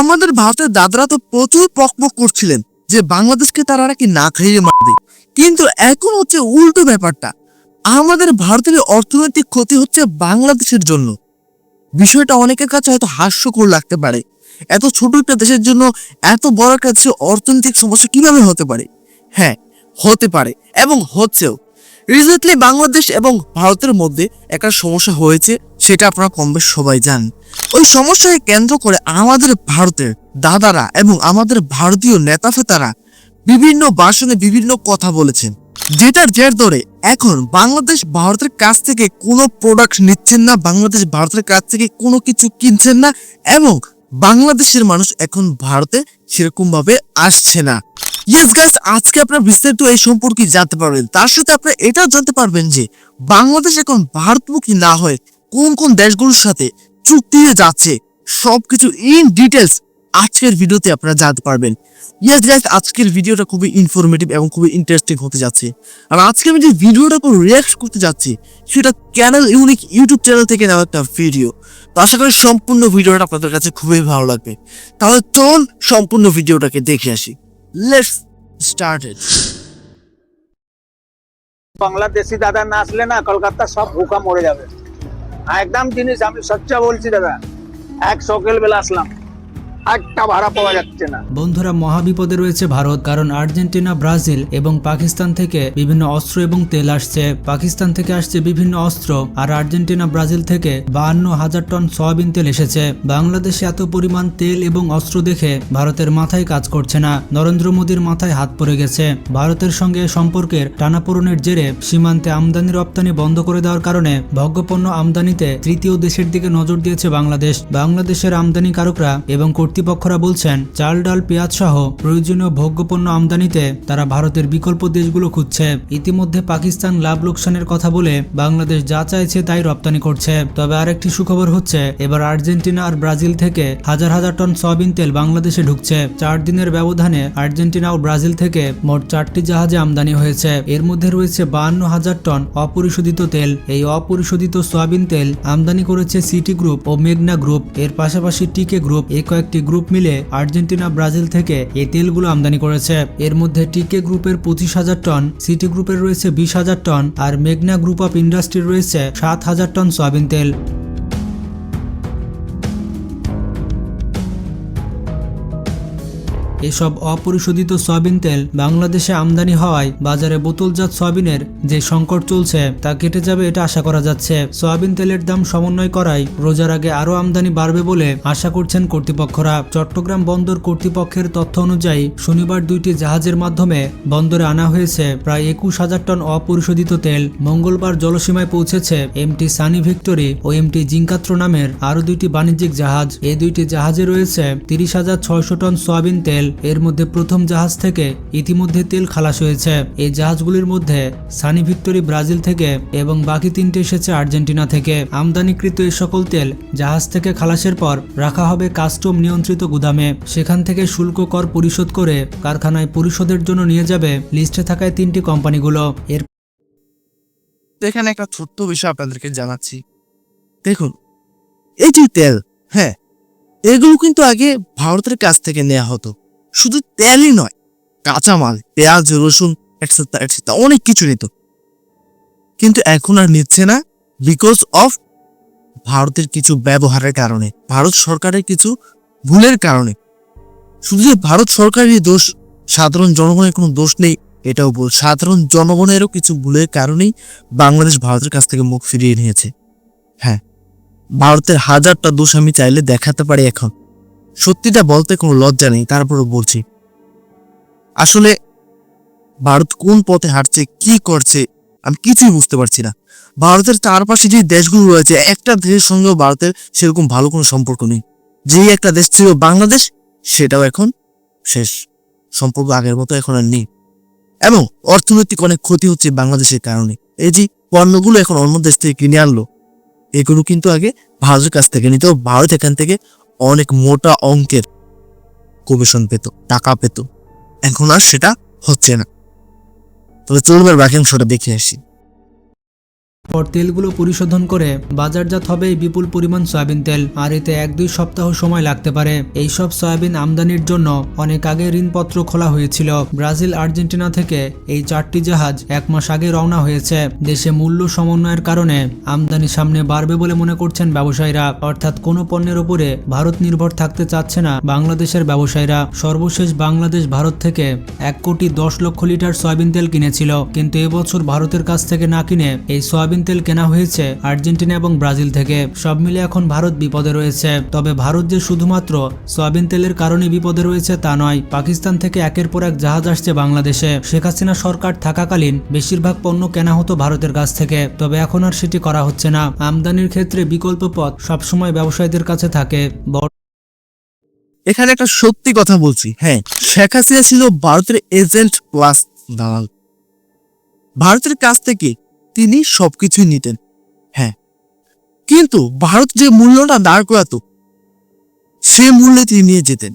আমাদের ভারতের দাদরা তো প্রচুর পকপক করছিলেন যে বাংলাদেশকে তারা নাকি না খাইয়ে মারবে। কিন্তু এখন হচ্ছে উল্টো ব্যাপারটা। আমাদের ভারতের অর্থনৈতিক ক্ষতি হচ্ছে বাংলাদেশের জন্য। বিষয়টা অনেকের কাছে হয়তো হাস্যকর লাগতে পারে। এত ছোট একটা দেশের জন্য এত বড় একটা দেশের অর্থনৈতিক সমস্যা কীভাবে হতে পারে? হ্যাঁ হতে পারে এবং হচ্ছেও। রিসেন্টলি বাংলাদেশ এবং ভারতের মধ্যে একটা সমস্যা হয়েছে। সেটা আপনারা কম বেশ সবাই জানেন। ওই সমস্যাকে কেন্দ্র করে আমাদের ভারতের দাদারা এবং আমাদের ভারতীয় নেতা ফেতারা বিভিন্ন ভাষণে বিভিন্ন কথা বলেছেন, যেটার জের ধরে এখন বাংলাদেশ ভারতের কাছ থেকে কোনো প্রোডাক্ট নিচ্ছেন না, বাংলাদেশ ভারতের কাছ থেকে কোনো কিছু কিনছেন না এবং বাংলাদেশের মানুষ এখন ভারতে সেরকম ভাবে আসছে না। ইয়েস গাইস আজকে আপনারা বিস্তারিত এই সম্পর্কে জানতে পারবেন। তার সাথে আপনারা এটাও জানতে পারবেন যে বাংলাদেশ এখন ভারতমুখী না হয়ে কোন কোন দেশগুলোর সাথে চুক্তিতে যাচ্ছে, সবকিছু ইন ডিটেলস আজকের ভিডিওতে আপনারা জানতে পারবেন। ইয়েস গাইস আজকের ভিডিওটা খুবই ইনফরমেটিভ এবং খুবই ইন্টারেস্টিং হতে যাচ্ছে। আর আজকে আমি যে ভিডিওটা করে রিয়াক্ট করতে যাচ্ছি, সেটা ক্যানেল ইউনিক ইউটিউব চ্যানেল থেকে নেওয়া একটা ভিডিও তো আশা করি সম্পূর্ণ ভিডিওটা আপনাদের কাছে খুবই ভালো লাগবে। তাহলে চল সম্পূর্ণ ভিডিওটাকে দেখে আসি। লেটস স্টার্ট ইট বাংলাদেশি দাদা না আসলে না কলকাতা সব ভুকা মরে যাবে। একদম জিনিস আমি সচ্চা বলছি দাদা। এক সকাল বেলা আসলাম। একটা ভাড়া পাওয়া যাচ্ছে না। বন্ধুরা, মহাবিপদে রয়েছে ভারত, কারণ আর্জেন্টিনা, ব্রাজিল এবং পাকিস্তান থেকে বিভিন্ন অস্ত্র এবং তেল আসছে। পাকিস্তান থেকে আসছে বিভিন্ন অস্ত্র, আর আর্জেন্টিনা, ব্রাজিল থেকে বাহান্ন হাজার টন সয়াবিন তেল এসেছে। বাংলাদেশে এত পরিমাণ তেল এবং অস্ত্র দেখে ভারতের মাথায় কাজ করছে না। নরেন্দ্র মোদীর মাথায় হাত পড়ে গেছে। ভারতের সঙ্গে সম্পর্কের টানাপোড়নের জেরে সীমান্তে আমদানি রপ্তানি বন্ধ করে দেওয়ার কারণে ভোগ্যপণ্য আমদানিতে তৃতীয় দেশের দিকে নজর দিয়েছে বাংলাদেশ। বাংলাদেশের আমদানিকারকরা এবং কর্তৃপক্ষরা বলছেন, চাল, ডাল, পেঁয়াজ সহ প্রয়োজনীয় ভোগ্যপণ্য আমদানিতে তারা ভারতের বিকল্প দেশগুলো খুঁজছে। ইতিমধ্যে পাকিস্তান লাভ লোকসানের কথা বলে বাংলাদেশ যা চাইছে তাই রপ্তানি করছে। তবে আরেকটি সুখবর হচ্ছে, এবার আর্জেন্টিনা আর ব্রাজিল থেকে হাজার হাজার টন সয়াবিন তেল বাংলাদেশে ঢুকছে। চার দিনের ব্যবধানে আর্জেন্টিনা ও ব্রাজিল থেকে মোট চারটি জাহাজে আমদানি হয়েছে। এর মধ্যে রয়েছে বাহান্ন হাজার টন অপরিশোধিত তেল। এই অপরিশোধিত সয়াবিন তেল আমদানি করেছে সিটি গ্রুপ ও মেঘনা গ্রুপ। এর পাশাপাশি টিকে গ্রুপ এই কয়েকটি গ্রুপ মিলে আর্জেন্টিনা, ব্রাজিল থেকে এই তেলগুলো আমদানি করেছে। এর মধ্যে টিকে গ্রুপের পঁচিশ হাজার টন, সিটি গ্রুপের রয়েছে বিশ হাজার টন, আর মেঘনা গ্রুপ অফ ইন্ডাস্ট্রি রয়েছে সাত হাজার টন সয়াবিন তেল। এসব অপরিশোধিত সয়াবিন তেল বাংলাদেশে আমদানি হওয়ায় বাজারে বোতলজাত সয়াবিনের যে সংকট চলছে তা কেটে যাবে এটা আশা করা যাচ্ছে। সয়াবিন তেলের দাম সমন্বয় করায় রোজার আগে আরও আমদানি বাড়বে বলে আশা করছেন কর্তৃপক্ষরা। চট্টগ্রাম বন্দর কর্তৃপক্ষের তথ্য অনুযায়ী শনিবার দুইটি জাহাজের মাধ্যমে বন্দরে আনা হয়েছে প্রায় একুশ হাজার টন অপরিশোধিত তেল। মঙ্গলবার জলসীমায় পৌঁছেছে এমটি সানি ভিক্টোরি ও এমটি জিঙ্কাত্র নামের আরও দুইটি বাণিজ্যিক জাহাজ। এই দুইটি জাহাজে রয়েছে তিরিশ হাজার ছয়শো টন সয়াবিন তেল এর মধ্যে প্রথম জাহাজ থেকে ইতিমধ্যে তেল খালাস হয়েছে। এই জাহাজগুলির মধ্যে সানি ভিক্টোরি ব্রাজিল থেকে এবং বাকি তিনটে এসেছে আর্জেন্টিনা থেকে। আমদানিকৃত এই সকল তেল জাহাজ থেকে খালাসের পর রাখা হবে কাস্টম নিয়ন্ত্রিত গুদামে। সেখান থেকে শুল্ক কর পরিশোধ করে কারখানায় পরিশোধের জন্য নিয়ে যাবে লিস্টে থাকায় তিনটি কোম্পানিগুলো। এর এখানে একটা ছোট্ট বিষয় আপনাদেরকে জানাচ্ছি। দেখুন, এই যে তেল হ্যাঁ এগুলো কিন্তু আগে ভারতের কাছ থেকে নেওয়া হতো। শুধু তেলই নয়, কাঁচামাল, পেঁয়াজ, রসুন এটসেট্রা এটসেট্রা অনেক কিছু নিত। কিন্তু এখন আর নিচ্ছে না বিকজ অফ ভারতের কিছু ব্যবহারের কারণে, ভারত সরকারের কিছু ভুলের কারণে। শুধু যে ভারত সরকারেরই দোষ, সাধারণ জনগণের কোনো দোষ নেই, এটাও বল সাধারণ জনগণেরও কিছু ভুলের কারণেই বাংলাদেশ ভারতের কাছ থেকে মুখ ফিরিয়ে নিয়েছে। হ্যাঁ ভারতের হাজারটা দোষ আমি চাইলে দেখাতে পারি এখন। সত্যিটা বলতে কোনো লজ্জা নেই তারপরও বলছি। আসলে ভারত কোন পথে হাঁটছে, কি করছে, আমি কিছুই বুঝতে পারছি না। ভারতের চারপাশে যে দেশগুলো রয়েছে, একটা দেশের সঙ্গেও ভারতের সেরকম ভালো কোনো সম্পর্ক নেই। যেই একটা দেশ ছিল বাংলাদেশ, সেটাও এখন শেষ। সম্পর্ক আগের মতো এখন আর নেই। এবং অর্থনৈতিক অনেক ক্ষতি হচ্ছে বাংলাদেশের কারণে। এই যে পণ্যগুলো এখন অন্য দেশ থেকে কিনে আনলো, এগুলো কিন্তু আগে ভারতের কাছ থেকে নিত ভারত এখান থেকে অনেক মোটা অঙ্কের কমিশন পেত, টাকা পেত। এখন আর সেটা হচ্ছে না। তবে চলবে বাকি অংশটা দেখে আসি। পর তেলগুলো পরিশোধন করে বাজারজাত হবে বিপুল পরিমাণ সয়াবিন তেল। আর এতে এক দুই সপ্তাহ সময় লাগতে পারে। এই সব সয়াবিন আমদানির জন্য অনেক আগে ঋণপত্র খোলা হয়েছিল। ব্রাজিল, আর্জেন্টিনা থেকে এই চারটি জাহাজ এক মাস আগে রওনা হয়েছে। দেশে মূল্য সমন্বয়ের কারণে আমদানি সামনে বাড়বে বলে মনে করছেন ব্যবসায়ীরা। অর্থাৎ কোনো পণ্যের উপরে ভারত নির্ভর থাকতে চাচ্ছে না বাংলাদেশের ব্যবসায়ীরা। সর্বশেষ বাংলাদেশ ভারত থেকে এক কোটি দশ লক্ষ লিটার সয়াবিন তেল কিনেছিল। কিন্তু এবছর ভারতের কাছ থেকে না কিনে এই সয়াবিন তেল কেনা হয়েছে আর্জেন্টিনা এবং ব্রাজিল থেকে। সব মিলে এখন ভারত বিপদে রয়েছে। তবে ভারত যে শুধুমাত্র সয়াবিন তেলের কারণে বিপদে রয়েছে তা নয়, পাকিস্তান থেকে একের পর এক জাহাজ আসছে বাংলাদেশে। শেখ হাসিনা সরকার থাকাকালীন বেশিরভাগ পণ্য কেনা হতো ভারতের কাছ থেকে, তবে এখন আর সেটি করা হচ্ছে না। আমদানির ক্ষেত্রে বিকল্প পথ সবসময় ব্যবসায়ীদের কাছে থাকে। এখানে একটা সত্যি কথা বলছি হ্যাঁ শেখ হাসিনা ছিল ভারতের এজেন্ট প্লাস দালাল। ভারতের কাছ থেকে তিনি সবকিছুই নিতেন। হ্যাঁ। কিন্তু ভারত যে মূল্যটা দাঁড় করাতো, সে মূল্যে তিনি নিয়ে যেতেন।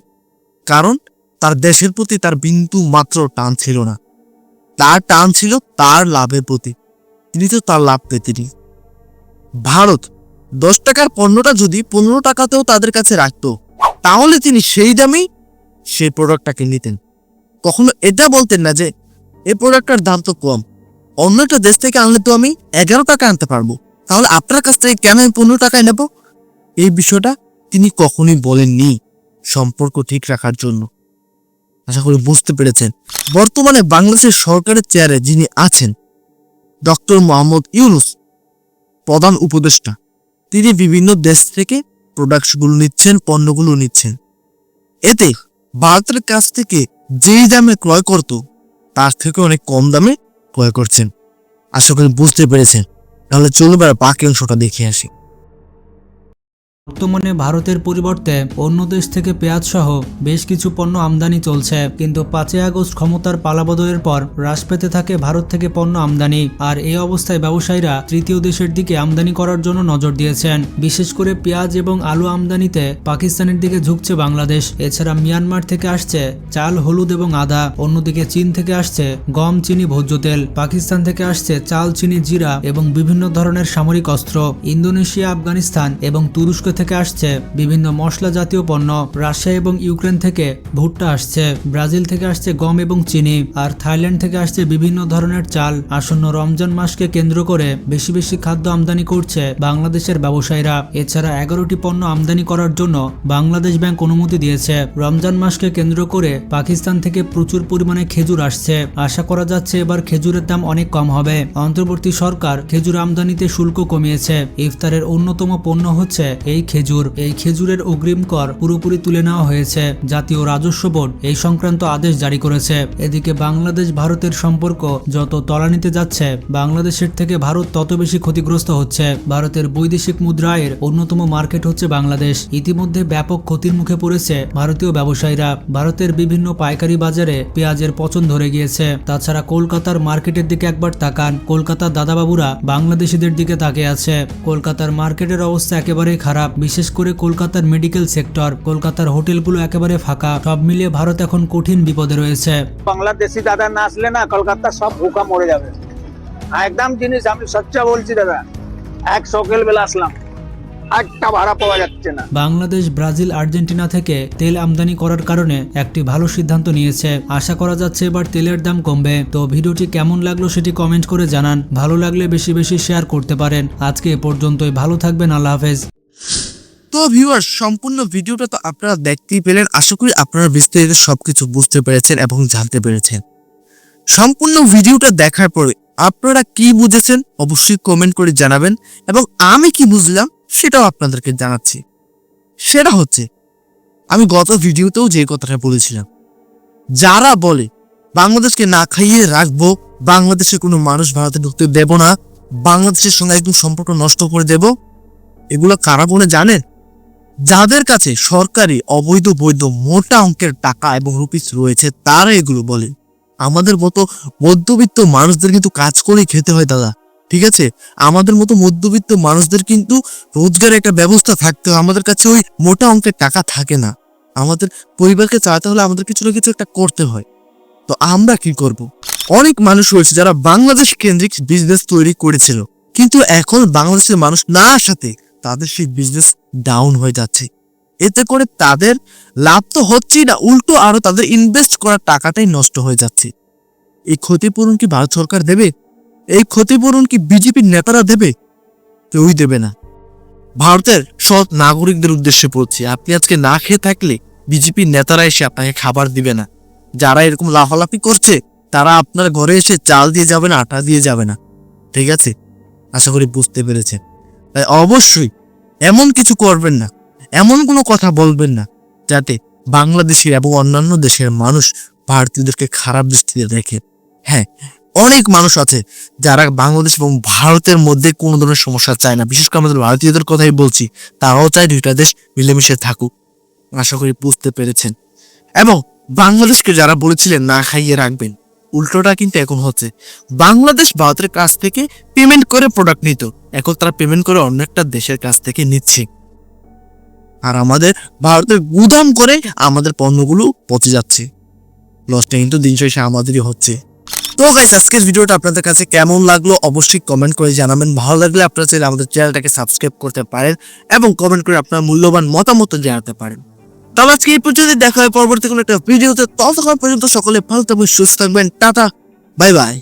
কারণ তার দেশের প্রতি তার বিন্দু মাত্র টান ছিল না। তার টান ছিল তার লাভের প্রতি। তিনি তো তার লাভ পেতেনি ভারত দশ টাকার পণ্যটা যদি পনেরো টাকাতেও তাদের কাছে রাখতো, তাহলে তিনি সেই দামেই সেই প্রোডাক্টটাকে নিতেন। কখনো এটা বলতেন না যে এই প্রোডাক্টটার দাম তো কম অন্য একটা দেশ থেকে আনলে তো আমি এগারো টাকা আনতে পারব। তাহলে আপনার কাছ থেকে কেন আমি পনেরো টাকায় নেব? এই বিষয়টা তিনি কখনোই বলেননি সম্পর্ক ঠিক রাখার জন্য। আশা করি বুঝতে পেরেছেন। বর্তমানে বাংলাদেশের সরকারের চেয়ারে যিনি আছেন, ডক্টর মোহাম্মদ ইউনুস, প্রধান উপদেষ্টা, তিনি বিভিন্ন দেশ থেকে প্রোডাক্টসগুলো নিচ্ছেন, পণ্যগুলো নিচ্ছেন। এতে ভারতের কাছ থেকে যেই দামে ক্রয় করত, তার থেকে অনেক কম দামে ক্রয় করছেন। আশা করি বুঝতে পেরেছেন। তাহলে চলুন এবার বাকি অংশটা দেখে আসি। বর্তমানে ভারতের পরিবর্তে অন্য দেশ থেকে পেঁয়াজ সহ বেশ কিছু পণ্য আমদানি চলছে। কিন্তু পাঁচই আগস্ট ক্ষমতার পালাবদলের পর হ্রাস পেতে থাকে ভারত থেকে পণ্য আমদানি। আর এই অবস্থায় ব্যবসায়ীরা তৃতীয় দেশের দিকে আমদানি করার জন্য নজর দিয়েছেন। বিশেষ করে পেঁয়াজ এবং আলু আমদানিতে পাকিস্তানের দিকে ঝুঁকছে বাংলাদেশ। এছাড়া মিয়ানমার থেকে আসছে চাল, হলুদ এবং আদা। অন্যদিকে চীন থেকে আসছে গম, চিনি, ভোজ্য তেল। পাকিস্তান থেকে আসছে চাল, চিনি, জিরা এবং বিভিন্ন ধরনের সামরিক অস্ত্র। ইন্দোনেশিয়া, আফগানিস্তান এবং তুরস্ক থেকে আসছে বিভিন্ন মশলা জাতীয় পণ্য। রাশিয়া এবং ইউক্রেন থেকে ভুট্টা আসছে, ব্রাজিল থেকে আসছে গম এবং চিনি, আর থাইল্যান্ড থেকে আসছে বিভিন্ন ধরনের চাল। আসন্ন রমজান মাসকে কেন্দ্র করে বেশি বেশি খাদ্য আমদানি করছে বাংলাদেশের ব্যবসায়ীরা। এছাড়া এগারোটি পণ্য আমদানি করার জন্য বাংলাদেশ ব্যাংক অনুমতি দিয়েছে। রমজান মাসকে কেন্দ্র করে পাকিস্তান থেকে প্রচুর পরিমাণে খেজুর আসছে। আশা করা যাচ্ছে এবার খেজুরের দাম অনেক কম হবে। অন্তর্বর্তী সরকার খেজুর আমদানিতে শুল্ক কমিয়েছে। ইফতারের অন্যতম পণ্য হচ্ছে এই খেজুর। এই খেজুরের অগ্রিম কর পুরোপুরি তুলে নেওয়া হয়েছে। জাতীয় রাজস্ব বোর্ড এই সংক্রান্ত আদেশ জারি করেছে। এদিকে বাংলাদেশ ভারতের সম্পর্ক যত তলানিতে যাচ্ছে, বাংলাদেশের থেকে ভারত তত বেশি ক্ষতিগ্রস্ত হচ্ছে। ভারতের বৈদেশিক মুদ্রা আয়ের অন্যতম মার্কেট হচ্ছে বাংলাদেশ। ইতিমধ্যে ব্যাপক ক্ষতির মুখে পড়েছে ভারতীয় ব্যবসায়ীরা। ভারতের বিভিন্ন পাইকারি বাজারে পেঁয়াজের পচন ধরে গিয়েছে। তাছাড়া কলকাতার মার্কেটের দিকে একবার তাকান, কলকাতার দাদাবাবুরা বাংলাদেশিদের দিকে তাকিয়ে আছে। কলকাতার মার্কেটের অবস্থা একেবারেই খারাপ। বিশেষ করে কলকাতার মেডিকেল সেক্টর কলকাতার হোটেলগুলো একেবারে ফাঁকা সব মিলিয়ে ভারত এখন কঠিন বিপদে রয়েছে। বাংলাদেশি দাদা না আসলে না কলকাতা সব ভুকা মরে যাবে। একদম জিনিস আমি সচ্চা বলছি দাদা এক সকাল বেলা আসলাম একটা ভাড়া পাওয়া যাচ্ছে না। বাংলাদেশ ব্রাজিল আর্জেন্টিনা থেকে তেল আমদানি করার কারণে একটি ভালো সিদ্ধান্ত নিয়েছে। আশা করা যাচ্ছে এবার তেলের দাম কমবে। তো ভিডিওটি কেমন লাগল সেটি কমেন্ট করে জানান। ভালো লাগলে বেশি বেশি শেয়ার করতে পারেন। আজকে এ পর্যন্তই। ভালো থাকবেন। আল্লাহ হাফেজ। তো ভিউয়ার সম্পূর্ণ ভিডিওটা তো আপনারা দেখতেই পেলেন। আশা করি আপনারা বিস্তারিত সবকিছু বুঝতে পেরেছেন এবং জানতে পেরেছেন। সম্পূর্ণ ভিডিওটা দেখার পরে আপনারা কি বুঝেছেন অবশ্যই কমেন্ট করে জানাবেন এবং আমি কি বুঝলাম সেটাও আপনাদেরকে জানাচ্ছি। সেটা হচ্ছে, আমি গত ভিডিওতেও যে কথাটা বলেছিলাম, যারা বলে বাংলাদেশকে না খাইয়ে রাখব বাংলাদেশে কোনো মানুষ ভারতে ঢুকতে দেব না, বাংলাদেশের সঙ্গে একদম সম্পর্ক নষ্ট করে দেব, এগুলো কারা বলে জানেন যাদের কাছে সরকারি অবৈধ বৈধ মোটা অঙ্কের টাকা এবং রুপিস রয়েছে, তারা এগুলো বলে। আমাদের মতো মধ্যবিত্ত মানুষদের কিন্তু কাজ করেই খেতে হয় দাদা, ঠিক আছে? আমাদের মতো মধ্যবিত্ত মানুষদের কিন্তু রোজগারের একটা ব্যবস্থা থাকতে হয়। আমাদের কাছে ওই মোটা অঙ্কের টাকা থাকে না। আমাদের পরিবারকে চালাতে হলে আমাদের কিছু না কিছু একটা করতে হয়। তো আমরা কি করব? অনেক মানুষ রয়েছে যারা বাংলাদেশ কেন্দ্রিক বিজনেস তৈরি করেছিল, কিন্তু এখন বাংলাদেশের মানুষ না আসাতে তাদের সেই বিজনেস ডাউন হয়ে যাচ্ছে। এতে করে তাদের লাভ তো হচ্ছেই না, উল্টো আরও তাদের ইনভেস্ট করা টাকাটাই নষ্ট হয়ে যাচ্ছে। এই ক্ষতিপূরণ কি ভারত সরকার দেবে? এই ক্ষতিপূরণ কি বিজেপির নেতারা দেবে? কেউই দেবে না। ভারতের সৎ নাগরিকদের উদ্দেশ্যে বলছি, আপনি আজকে না খেয়ে থাকলে বিজেপির নেতারা এসে আপনাকে খাবার দিবে না। যারা এরকম লাফালাফি করছে, তারা আপনার ঘরে এসে চাল দিয়ে যাবে না, আটা দিয়ে যাবে না। ঠিক আছে? আশা করি বুঝতে পেরেছেন। তাই অবশ্যই এমন কিছু করবেন না, এমন কোনো কথা বলবেন না যাতে বাংলাদেশের এবং অন্যান্য দেশের মানুষ ভারতীয়দেরকে খারাপ দৃষ্টিতে দেখে। হ্যাঁ অনেক মানুষ আছে যারা বাংলাদেশ এবং ভারতের মধ্যে কোনো ধরনের সমস্যা চায় না। বিশেষ করে আমাদের ভারতীয়দের কথাই বলছি, তারাও চায় দুইটা দেশ মিলেমিশে থাকুক। আশা করি বুঝতে পেরেছেন। এবং বাংলাদেশকে যারা বলেছিলেন, না খাইয়ে রাখবেন। উল্টোটা কিন্তু এখন হচ্ছে। বাংলাদেশ ভারতের কাছ থেকে পেমেন্ট করে প্রোডাক্ট নিত। এখন তারা পেমেন্ট করে অন্য একটা দেশের কাছ থেকে নিচ্ছে। আর আমাদের ভারতের গুদাম করে আমাদের পণ্যগুলো পচে যাচ্ছে। লসটা কিন্তু দিন শেষে আমাদেরই হচ্ছে। তো গাইস আজকের ভিডিওটা আপনাদের কাছে কেমন লাগল অবশ্যই কমেন্ট করে জানাবেন। ভালো লাগলে আপনারা চাইলে আমাদের চ্যানেলটাকে সাবস্ক্রাইব করতে পারেন এবং কমেন্ট করে আপনার মূল্যবান মতামত জানাতে পারেন। তবে আজকে এই পর্যন্ত দেখা হয় পরবর্তী কোনো একটা ভিডিওতে ততক্ষণ পর্যন্ত সকলে ভালো থাকবেন, সুস্থ থাকবেন, টাটা বাই বাই